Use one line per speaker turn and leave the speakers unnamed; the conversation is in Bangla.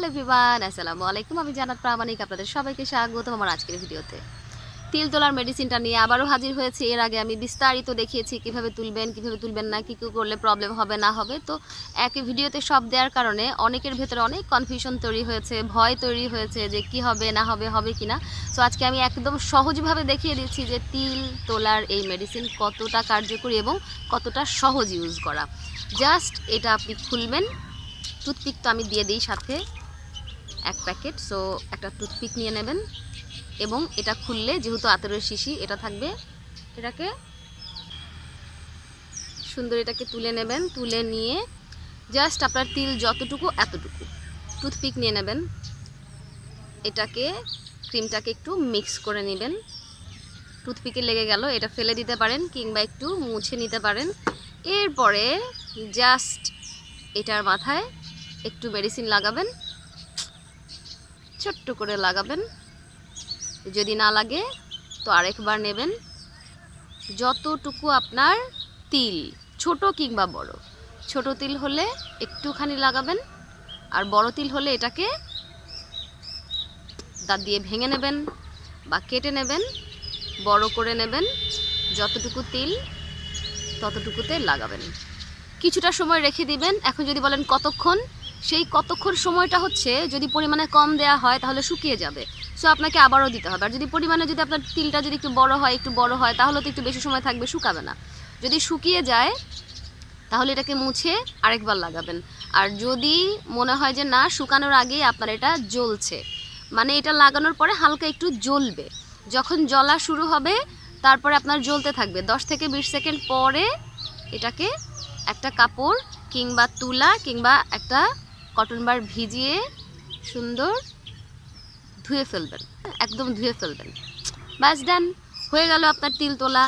হ্যালো এভরিওয়ান, আসসালামু আলাইকুম। আমি জানাত প্রামাণিক, আপনাদের সবাইকে স্বাগতম আমার আজকের ভিডিওতে। তিল তোলার মেডিসিনটা নিয়ে আবারও হাজির হয়েছে। এর আগে আমি বিস্তারিত দেখিয়েছি কীভাবে তুলবেন কীভাবে তুলবেন না, কী কী করলে প্রবলেম হবে, না হবে। তো এক ভিডিওতে সব দেওয়ার কারণে অনেকের ভেতরে অনেক কনফিউশন তৈরি হয়েছে, ভয় তৈরি হয়েছে যে কি হবে, না হবে হবে কি না সো আজকে আমি একদম সহজভাবে দেখিয়ে দিচ্ছি যে তিল তোলার এই মেডিসিন কতটা কার্যকরী এবং কতটা সহজ ইউজ করা। জাস্ট এটা আপনি খুলবেন। টুথপিক তো আমি দিয়ে দিই সাথে। এক প্যাকেট সো একটা টুথপিক নিয়ে নেবেন। এবং এটা খুললে, যেহেতু আতরের শিশি, এটা থাকবে। এটাকে সুন্দর এটাকে তুলে নেবেন। তুলে নিয়ে জাস্ট আপনার তিল যতটুকু, এতটুকু। টুথপিক নিয়ে নেবেন। এটাকে ক্রিমটাকে একটু মিক্স করে নেবেন। টুথপিকে লেগে গেল, এটা ফেলে দিতে পারেন কিংবা একটু মুছে নিতে পারেন। এরপরে জাস্ট এটার মাথায় একটু মেডিসিন লাগাবেন। ছোট্ট করে লাগাবেন। যদি না লাগে, তো আরেকবার নেবেন। যতটুকু আপনার তিল, ছোট কিংবা বড়। ছোট তিল হলে একটুখানি লাগাবেন, আর বড় তিল হলে এটাকে দাঁত দিয়ে ভেঙে নেবেন বা কেটে নেবেন, বড় করে নেবেন। যতটুকু তিল, ততটুকুতে লাগাবেন। কিছুটা সময় রেখে দিবেন। এখন যদি বলেন কতক্ষণ সেই কতক্ষণ সময়টা হচ্ছে, যদি পরিমাণে কম দেয়া হয় তাহলে শুকিয়ে যাবে। সো আপনাকে আবারও দিতে হবে। আর যদি পরিমাণে যদি আপনার তিলটা যদি একটু বড় হয়, একটু বড় হয়, তাহলে তো একটু বেশি সময় থাকবে, শুকাবে না। যদি শুকিয়ে যায়, তাহলে এটাকে মুছে আরেকবার লাগাবেন। আর যদি মনে হয় যে না, শুকানোর আগেই আপনার এটা জ্বলছে মানে এটা লাগানোর পরে হালকা একটু জ্বলবে। যখন জ্বলা শুরু হবে, তারপরে আপনার জ্বলতে থাকবে। দশ থেকে বিশ সেকেন্ড পরে এটাকে একটা কাপড় কিংবা তুলা কিংবা একটা কটন বার ভিজিয়ে সুন্দর ধুয়ে ফেলবেন, একদম ধুয়ে ফেলবেন। বাস ডান, হয়ে গেল আপনার তিল তোলা।